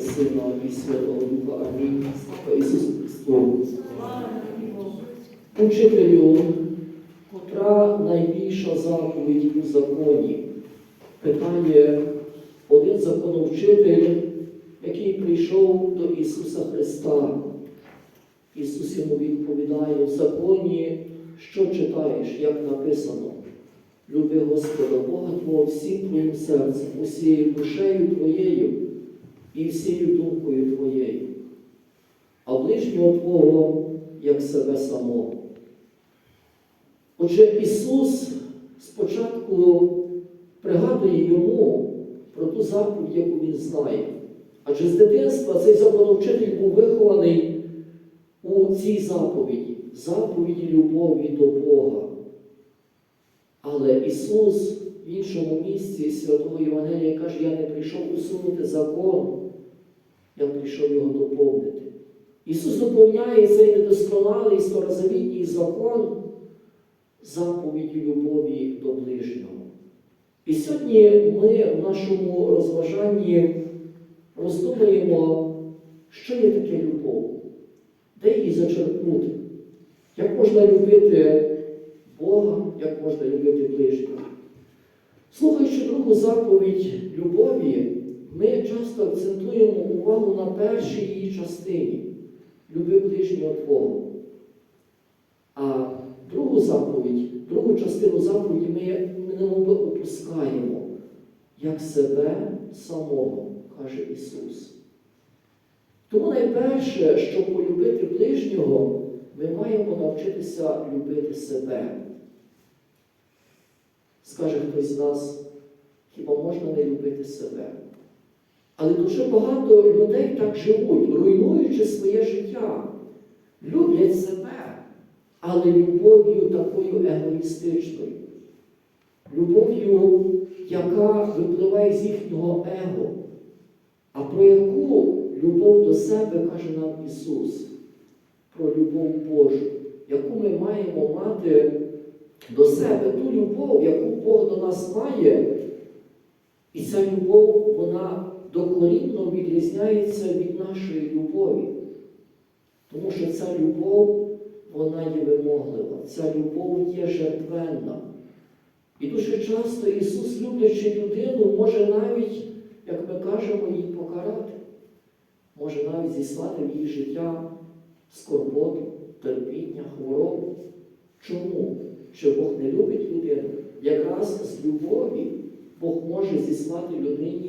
Сина, і Святого Духа. Амінь. Слава Ісусу Христу. Учителю, котра найбільша заповідь у законі? Питає один законовчитель, який прийшов до Ісуса Христа. Ісус йому відповідає в законі, що читаєш, як написано. Люби Господа Бога Твого всім твоїм серцем, усією душею твоєю і всією думкою твоєю, а ближнього Твого як себе самого. Отже, Ісус спочатку пригадує йому про ту заповідь, яку він знає. Адже з дитинства цей законовчитель був вихований у цій заповіді, заповіді любові до Бога. Але Ісус в іншому місці Святого Євангелія каже, я не прийшов усунути закон, я прийшов його доповнити. Ісус доповняє цей недосконалий старозавітній закон заповіді любові до ближнього. І сьогодні ми в нашому розважанні роздумуємо, що є таке любов, де її зачерпнути, як можна любити Бога, як можна любити ближнього. Слухаючи другу заповідь любові, ми часто акцентуємо увагу на першій її частині люби ближнього Твого. А другу заповідь, другу частину заповіді ми немов опускаємо, як себе самого, каже Ісус. Тому найперше, щоб полюбити ближнього, ми маємо навчитися любити себе. Скаже хтось з нас, хіба можна не любити себе? Але дуже багато людей так живуть, руйнуючи своє життя, люблять себе, але любов'ю такою егоїстичною, любов'ю, яка випливає з їхнього его. А про яку любов до себе каже нам Ісус? Про любов Божу, яку ми маємо мати до себе, ту любов, яку Бог до нас має. І ця любов, вона докорінно відрізняється від нашої любові. Тому що ця любов, вона є вимоглива, ця любов є жертвенна. І дуже часто Ісус, люблячи людину, може навіть, як ми кажемо, її покарати, може навіть зіслати в її життя скорботу, терпіння, хворобу. Чому? Що Бог не любить людину? Якраз з любові Бог може зіслати людині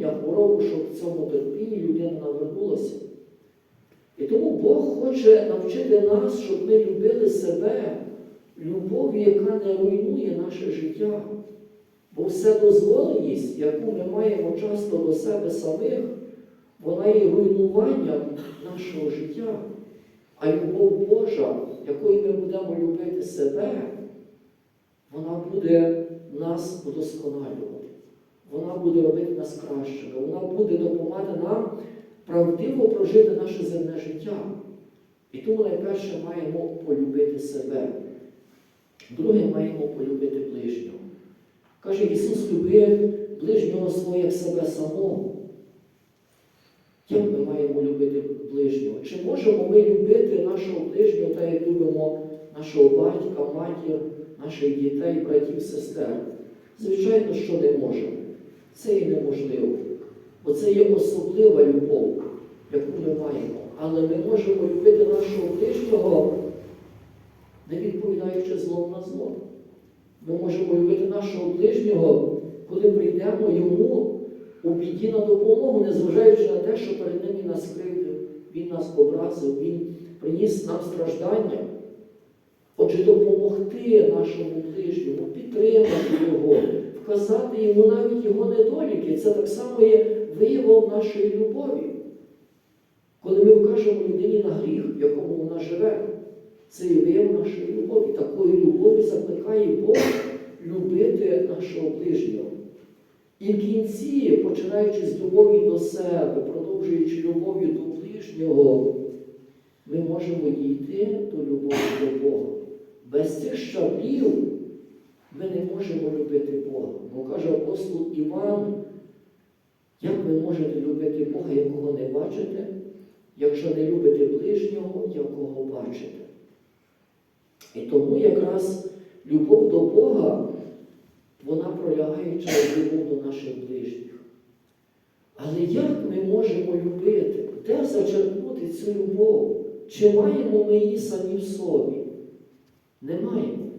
терпіння, хворобу, щоб в цьому терпінні людина навернулася. І тому Бог хоче навчити нас, щоб ми любили себе, любов'ю, яка не руйнує наше життя. Бо вседозволеність, яку ми маємо часто до себе самих, вона є руйнуванням нашого життя. А любов Божа, якою ми будемо любити себе, вона буде нас удосконалювати. Вона буде робити нас кращими, вона буде допомагати нам правдиво прожити наше земне життя. І тому найперше маємо полюбити себе. Друге, маємо полюбити ближнього. Каже Ісус, люби ближнього свого себе самого. Як ми маємо любити ближнього? Чи можемо ми любити нашого ближнього, так як любимо нашого батька, матір, наших дітей, братів, сестер? Звичайно, що не можемо. Це і неможливо. Бо це є особлива любов, яку ми маємо. Але ми можемо любити нашого ближнього, не відповідаючи злом на зло. Ми можемо любити нашого ближнього, коли прийдемо йому у біді на допомогу, незважаючи на те, що перед ним нас кривдив, він нас образив, він приніс нам страждання. Отже, допомогти нашому ближньому, підтримати його, вказати йому навіть його недоліки. Це так само є виявом нашої любові. Коли ми вкажемо людині на гріх, в якому вона живе, це є вияв нашої любові. Такої любові закликає Бог любити нашого ближнього. І в кінці, починаючи з любові до себе, продовжуючи любов'ю до ближнього, ми можемо дійти до любові до Бога. Без цих щаблів ми не можемо любити Бога. Бо каже апостол Іван, Як ви можете любити Бога, якого не бачите, якщо не любите ближнього, якого бачите? І тому якраз любов до Бога, вона пролягає через любов до наших ближніх. Але як ми можемо любити? Де зачерпнути цю любов? Чи маємо ми її самі в собі? Не маємо.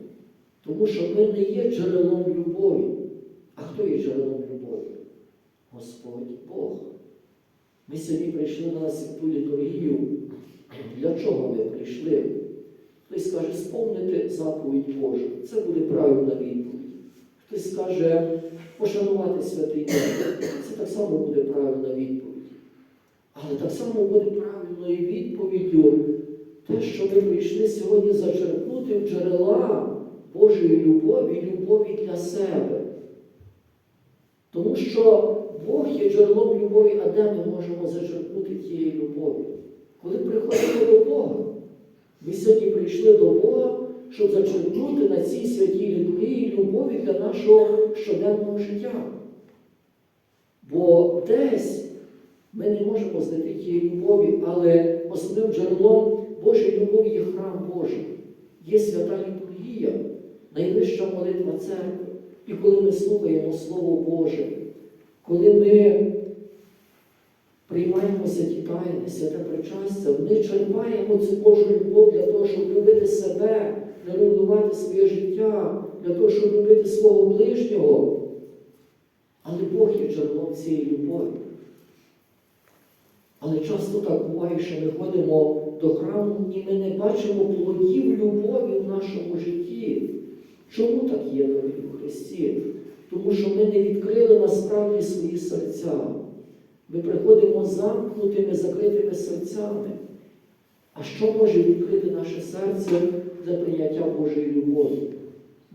Тому що ми не є джерелом любові. А хто є джерелом любові? Господь Бог. Ми сьогодні прийшли на святу літургію. Для чого ми прийшли? Хтось каже, сповнити заповідь Божу. Це буде правильна відповідь. Хтось каже, пошанувати святий день. Це так само буде правильна відповідь. Але так само буде правильною відповіддю те, що ми прийшли сьогодні зачерпнути в джерела Божої любові, любові для себе. Тому що Бог є джерелом любові, а де ми можемо зачерпнути тієї любові? Коли приходимо до Бога. Ми сьогодні прийшли до Бога, щоб зачерпнути на цій святій літургії любові для нашого щоденного життя. Бо десь ми не можемо знайти тієї любові, але основним джерелом Божої любові є храм Божий, є свята літургія, найвища молитва церкви. І коли ми слухаємо Слово Боже, коли ми приймаємо святі тайни, святе причастя, ми черпаємо цю Божу любов для того, щоб любити себе, руйнувати своє життя, для того, щоб любити свого ближнього. Але Бог є джерелом цієї любові. Але часто так буває, що ми ходимо до храму і ми не бачимо плодів любові в нашому житті. Чому так є дорогі у Христі? Тому що ми не відкрили насправді свої серця. Ми приходимо замкнутими, закритими серцями. А що може відкрити наше серце для прийняття Божої любові?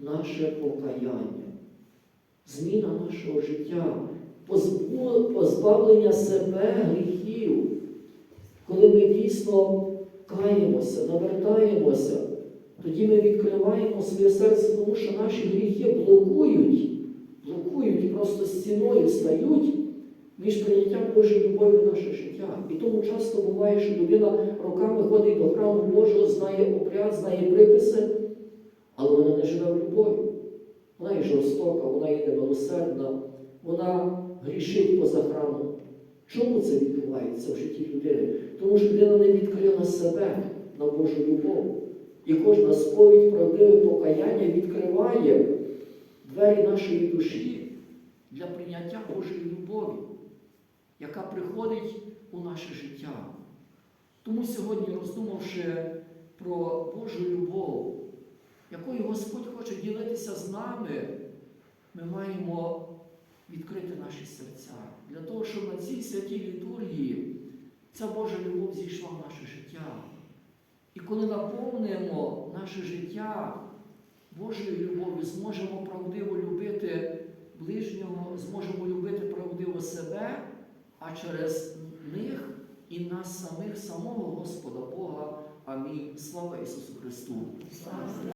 Наше покаяння, зміна нашого життя, позбавлення себе гріхів. Коли ми дійсно каємося, навертаємося, тоді ми відкриваємо своє серце, тому що наші гріхи блокують, блокують, просто стіною стають між прийняттям Божої любові в наше життя. І тому часто буває, що людина роками ходить до храму Божого, знає обряд, знає приписи, але вона не живе в любові. Вона є жорстока, вона є немилосердна, вона грішить поза храмом. Чому це відбувається в житті людини? Тому що людина не відкрила себе на Божу любов. І кожна сповідь правдиве покаяння відкриває двері нашої душі для прийняття Божої любові, яка приходить у наше життя. Тому сьогодні, роздумавши про Божу любов, якою Господь хоче ділитися з нами, ми маємо відкрити наші серця для того, щоб на цій святій літургії ця Божа любов зійшла в наше життя. І коли наповнимо наше життя Божою любов'ю, зможемо правдиво любити ближнього, зможемо любити правдиво себе, а через них і нас самих, самого Господа Бога. Амінь. Слава Ісусу Христу!